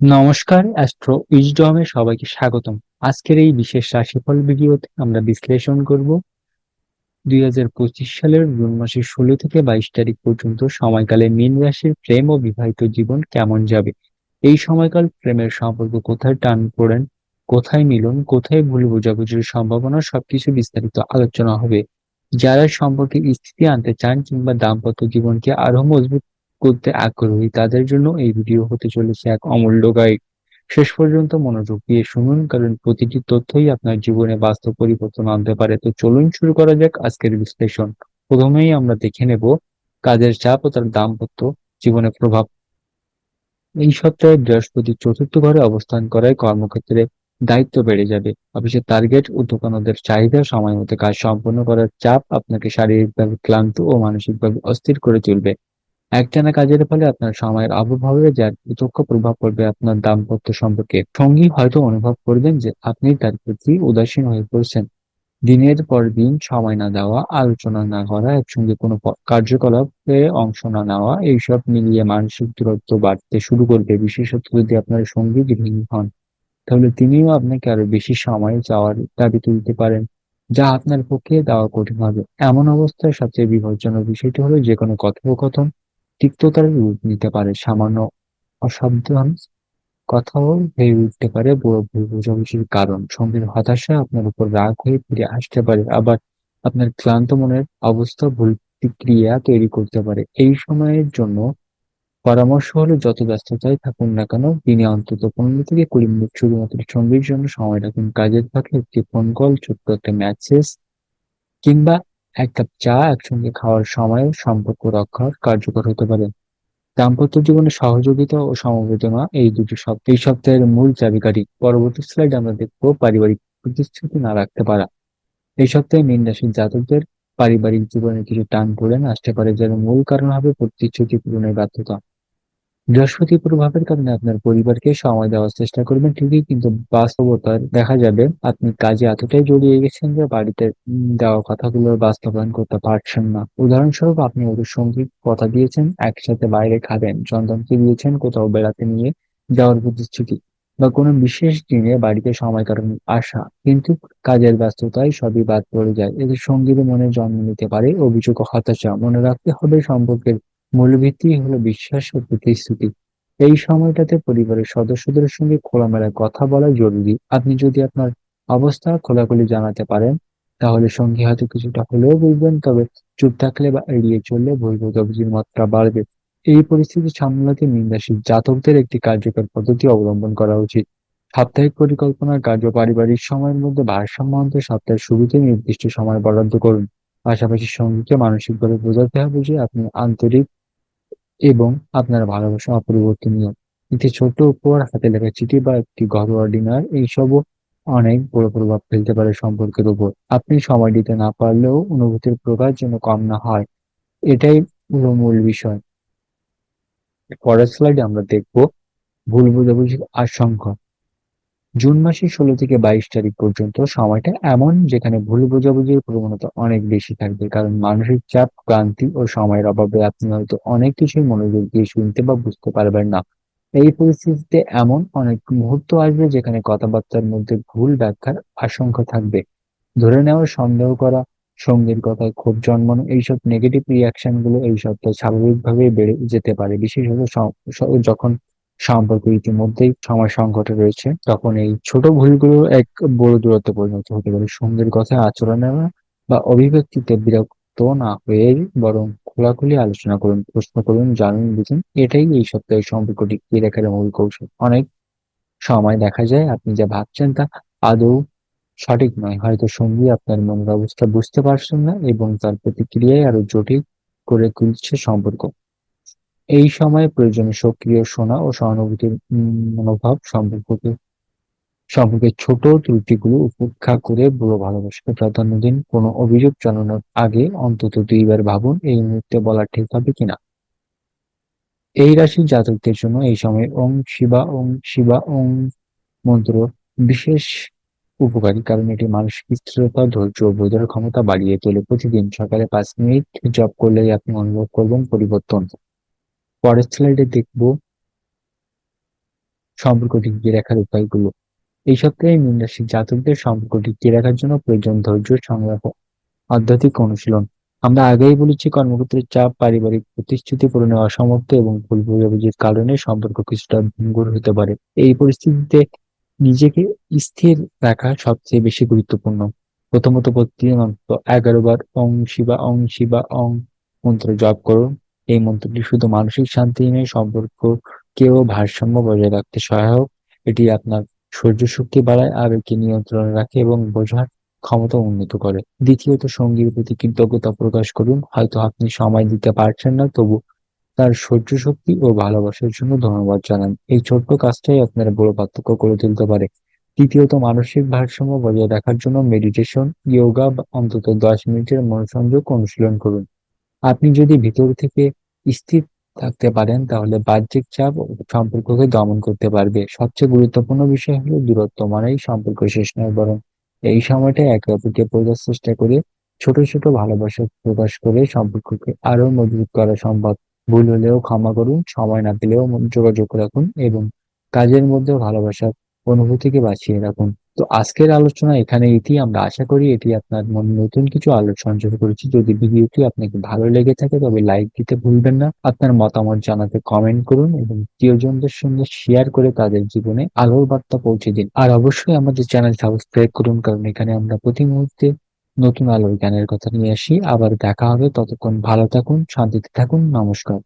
নমস্কার অ্যাস্ট্রো উইজডমে সবাইকে স্বাগতম। আজকের এই বিশেষ রাশিফল ভিডিওতে আমরা বিশ্লেষণ করব দুই হাজার পঁচিশ সালের জুন মাসের ষোলো থেকে বাইশ তারিখ পর্যন্ত সময়কালে মীন রাশির প্রেম ও বিবাহিত জীবন কেমন যাবে? এই সময়কাল প্রেমের সম্পর্ক কোথায় টান পড়েন, কোথায় মিলন, কোথায় ভুল বোঝাবুঝির সম্ভাবনা সবকিছু বিস্তারিত আলোচনা হবে। যারা সম্পর্কে স্থিতি আনতে চান কিংবা দাম্পত্য জীবনকে আরও মজবুত করতে আগ্রহী, তাদের জন্য এই ভিডিও হতে চলেছে এক অমূল্য গাইড শেষ পর্যন্ত মনোযোগ দিয়ে শুনুন, কারণ প্রতিটি তথ্যই আপনার জীবনে বাস্তব পরিবর্তন আনতে পারে। তো চলুন শুরু করা যাক আজকের বিশ্লেষণ। প্রথমেই আমরা দেখে নেব কাজের চাপ ও তার দাম্পত্য জীবনে প্রভাব। এই সপ্তাহে বৃহস্পতি চতুর্থ ঘরে অবস্থান করায় কর্মক্ষেত্রে দায়িত্ব বেড়ে যাবে। অফিসের টার্গেট ও দোকানদের চাহিদা, সময় মতো কাজ সম্পন্ন করার চাপ আপনাকে শারীরিকভাবে ক্লান্ত ও মানসিকভাবে অস্থির করে তুলবে। একটানা কাজের ফলে আপনার সময়ের অপব্যবহারে যার প্রত্যক্ষ প্রভাব পড়বে আপনার দাম্পত্য সম্পর্কে। সঙ্গী হয়তো অনুভব করবেন যে আপনি তার প্রতি উদাসীন হয়ে পড়ছেন। দিনের পর দিন সময় না দেওয়া, আলোচনা না করা, একসঙ্গে কোনো কার্যকলাপে অংশ না নেওয়া, এইসব মিলিয়ে মানসিক দূরত্ব বাড়তে শুরু করবে। বিশেষত যদি আপনার সঙ্গী গৃহিণী হন, তাহলে তিনিও আপনাকে আরও বেশি সময় চাওয়ার দাবি তুলতে পারেন, যা আপনার পক্ষে দেওয়া কঠিন হবে। এমন অবস্থায় সবচেয়ে বিপজ্জনক বিষয়টি হলো যে কোনো কথোপকথন তিক্ততার রূপ নিতে পারে। সামান্য অসাবধান কথাও হয়ে উঠতে পারে বড় ভুল বোঝাবুঝির কারণ। সঙ্গীর হতাশা আপনার উপর রাগ হয়ে ফিরে আসতে পারে, আবার আপনার ক্লান্ত মনের অবস্থা ভুল প্রতিক্রিয়া তৈরি করতে পারে। এই সময়ের জন্য পরামর্শ হলো, যত ব্যস্ততায় থাকুন না কেন, দিনে অন্তত পনেরো থেকে কুড়ি মিনিট শুধুমাত্র সঙ্গীর জন্য সময় রাখুন। কাজের ফাঁকে একটি ফোন কল ছোট্ট একটা মেসেজ কিংবা এক কাপ চা, একসঙ্গে খাওয়ার সময় সম্পর্ক রক্ষার কার্যকর হতে পারে। দাম্পত্য জীবনে সহযোগিতা ও সমবেদনা, এই দুটি শব্দ এই সপ্তাহের মূল চাবিকাঠি। পরবর্তী স্লাইড আমরা দেখব পারিবারিক প্রতিশ্রুতি না রাখতে পারা। এই সপ্তাহে মীন রাশির জাতকদের পারিবারিক জীবনে কিছু টান পড়েন আসতে পারে, যার মূল কারণ হবে প্রতিশ্রুতি পূরণের ব্যর্থতা। বৃহস্পতি প্রভাবের কারণে আপনার পরিবারকে সময় দেওয়ার চেষ্টা করবেন, ঠিকই কিন্তু বাস্তবতার দেখা যাবে। আপনি কাজে এতটাই জড়িয়ে গেছেন যে বাড়িতে দেওয়া কথাগুলোর বাস্তবায়ন করতে পারছেন না। উদাহরণস্বরূপ আপনি ওদের সঙ্গী কথা দিয়েছেন, একসাথে বাইরে খাবেন, চন্দনকে দিয়েছেন, কোথাও বেড়াতে নিয়ে যাওয়ার প্রতিশ্রুতি বা কোনো বিশেষ দিনে বাড়িতে সময় কাটানোর আশা। কিন্তু কাজের ব্যস্ততায় সবই বাদ পড়ে যায়। এদের সঙ্গীর মনে জন্ম নিতে পারে, অভিযোগ হতাশা মনে রাখতে হবে, সম্পর্কের মূল ভিত্তি হলো বিশ্বাস ও প্রতিশ্রুতি। এই সময়টাতে পরিবারের সদস্যদের সঙ্গে খোলামেলা কথা বলা জরুরি। আপনি যদি আপনার অবস্থা খোলাখুলি জানাতে পারেন, তাহলে সঙ্গী হয়তো কিছুটা হলেও বুঝবেন, তবে চুপ থাকলে বা এড়িয়ে চললে ভুল মাত্রা বাড়বে। এই পরিস্থিতি সামলাতে নিন্দাসী জাতকদের একটি কার্যকর পদ্ধতি অবলম্বন করা উচিত। সাপ্তাহিক পরিকল্পনার কার্য পারিবারিক সময়ের মধ্যে ভারসাম্য আনতে সপ্তাহের শুরুতে নির্দিষ্ট সময় বরাদ্দ করুন। পাশাপাশি সঙ্গীকে মানসিকভাবে বোঝাতে হবে যে আপনি আন্তরিক এবং আপনার ভালোবাসা অপরিবর্তনীয়। একটি ছোট উপহার হাতে লেখা চিঠি বা একটি ঘরোয়া ডিনার, এইসবও অনেক বড় প্রভাব ফেলতে পারে সম্পর্কের উপর। আপনি সময় দিতে না পারলেও অনুভূতির প্রকাশ যেন কম না হয়, এটাই হলো মূল বিষয়। পরের স্লাইডে আমরা দেখব ভুল বোঝাবুঝির আশঙ্কা। জুন মাসের ষোলো থেকে বাইশ তারিখ পর্যন্ত সময়টা এমন যেখানে ভুল বোঝাবুঝির প্রবণতা অনেক বেশি থাকবে। কারণ মানসিক চাপ, ক্লান্তি ও সময়ের অভাবে আপনি হয়তো অনেক কিছুই মনোযোগ দিয়ে শুনতে বা বুঝতে পারবেন না। এই পরিস্থিতিতে এমন অনেক মুহূর্ত আসবে যেখানে কথাবার্তার মধ্যে ভুল ব্যাখ্যার আশঙ্কা থাকবে। ধরে নেওয়া, সন্দেহ করা, সঙ্গীর কথায় ক্ষোভ জন্মানো, এইসব নেগেটিভ রিয়াকশনগুলো এই সপ্তাহে স্বাভাবিকভাবে বেড়ে যেতে পারে। বিশেষত যখন সম্পর্ক ইতিমধ্যেই সময় সংকটে রয়েছে। তখন এই ছোট ভুলগুলো এক বড় দূরত্বে পরিণত হতে পারে। সঙ্গীর কথায় আচরণ বা অভিব্যক্তিতে বিরক্ত না হয়ে বরং খোলাখুলি আলোচনা করুন, প্রশ্ন করুন, জানুন, বুঝুন। এটাই এই সপ্তাহের সম্পর্কটি টিকিয়ে রাখার মূল কৌশল। অনেক সময় দেখা যায়, আপনি যা ভাবছেন তা আদৌ সঠিক নয়। হয়তো সঙ্গী আপনার মনের অবস্থা বুঝতে পারছেন না এবং তার প্রতিক্রিয়ায় আরও জটিল করে তুলছে সম্পর্ক। এই সময়ে প্রয়োজনে সক্রিয় শোনা ও সহানুভূতির মনোভাব সম্পর্ককে সম্পর্কে ছোট ত্রুটিগুলো উপেক্ষা করে বুড়ো ভালোবাসাকে প্রাধান্য দিন। কোনো অভিযোগ জানানোর আগে অন্তত দুইবার ভাবুন, এই মুহূর্তে বলা ঠিক হবে কিনা। এই রাশির জাতকদের জন্য এই সময় ওং শিবা ওং শিবা ওং মন্ত্র বিশেষ উপকারী, কারণ এটি মানসিক স্থিরতা, ধৈর্য ও ক্ষমতা বাড়িয়ে তোলে প্রতিদিন সকালে পাঁচ মিনিট জপ করলেই আপনি অনুভব করবেন পরিবর্তন। পরের স্লাইডে দেখব সম্পর্ক টিকিয়ে রাখার উপায়গুলো। এই সপ্তাহে মীন রাশির জাতকদের সম্পর্ক টিকিয়ে রাখার জন্য প্রয়োজন ধৈর্য, সংগ্রহ, আধ্যাত্মিক অনুশীলন। আমরা আগেই বলেছি কর্মক্ষেত্রের চাপ, পারিবারিক প্রতিশ্রুতি পূরণে অসমর্থ এবং ভুল বোঝাবুঝির কারণে সম্পর্ক কিছুটা ভঙ্গুর হতে পারে। এই পরিস্থিতিতে নিজেকে স্থির রাখা সবচেয়ে বেশি গুরুত্বপূর্ণ। প্রথমত প্রতিদিন অন্তত এগারো বার অং শিবা অং শিবা অং মন্ত্র জপ করুন। এই মন্ত্রটি শুধু মানসিক শান্তি নয়, সম্পর্ককেও ভারসাম্য বজায় রাখতে সহায়ক। এটি আপনার সহ্য শক্তি বাড়ায়, আবেগকে নিয়ন্ত্রণে রাখে এবং বোঝার ক্ষমতা উন্নত করে। দ্বিতীয়ত, সঙ্গীর প্রতি কৃতজ্ঞতা প্রকাশ করুন। হয়তো আপনি সময় দিতে পারছেন না, তবু তার সহ্য শক্তি ও ভালোবাসার জন্য ধন্যবাদ জানান। এই ছোট্ট কাজটাই আপনার বড় পার্থক্য করে তুলতে পারে। তৃতীয়ত, মানসিক ভারসাম্য বজায় রাখার জন্য মেডিটেশন ইয়োগা অন্তত দশ মিনিটের মনোসংযোগ অনুশীলন করুন। আপনি যদি ভিতর থেকে স্থির থাকতে পারেন, তাহলে বাহ্যিক চাপ সম্পর্ককে দমন করতে পারবে। সবচেয়ে গুরুত্বপূর্ণ বিষয় হলো দূরত্ব, মানেই সম্পর্ক শেষ নয়, বরং এই সময়টা একে অপরকে বোঝার চেষ্টা করে ছোট ছোট ভালোবাসা প্রকাশ করে সম্পর্ককে আরও মজবুত করা সম্ভব। ভুল হলেও ক্ষমা করুন, সময় না পেলেও যোগাযোগ রাখুন এবং কাজের মধ্যে ভালোবাসার অনুভূতিকে বাঁচিয়ে রাখুন। তো আজকের আলোচনা এখানে এটি আমরা আশা করি এটি আপনার মনে নতুন কিছু আলো সঞ্চয় করেছি। যদি ভিডিওটি আপনাকে ভালো লেগে থাকে, তবে লাইক দিতে ভুলবেন না। আপনার মতামত জানাতে কমেন্ট করুন এবং প্রিয়জনদের সঙ্গে শেয়ার করে তাদের জীবনে আলোর বার্তা পৌঁছে দিন। আর অবশ্যই আমাদের চ্যানেল সাবস্ক্রাইব করুন, কারণ এখানে আমরা প্রতি মুহূর্তে নতুন আলোর জ্ঞানের কথা নিয়ে আসি। আবার দেখা হবে। ততক্ষণ ভালো থাকুন, শান্তিতে থাকুন। নমস্কার।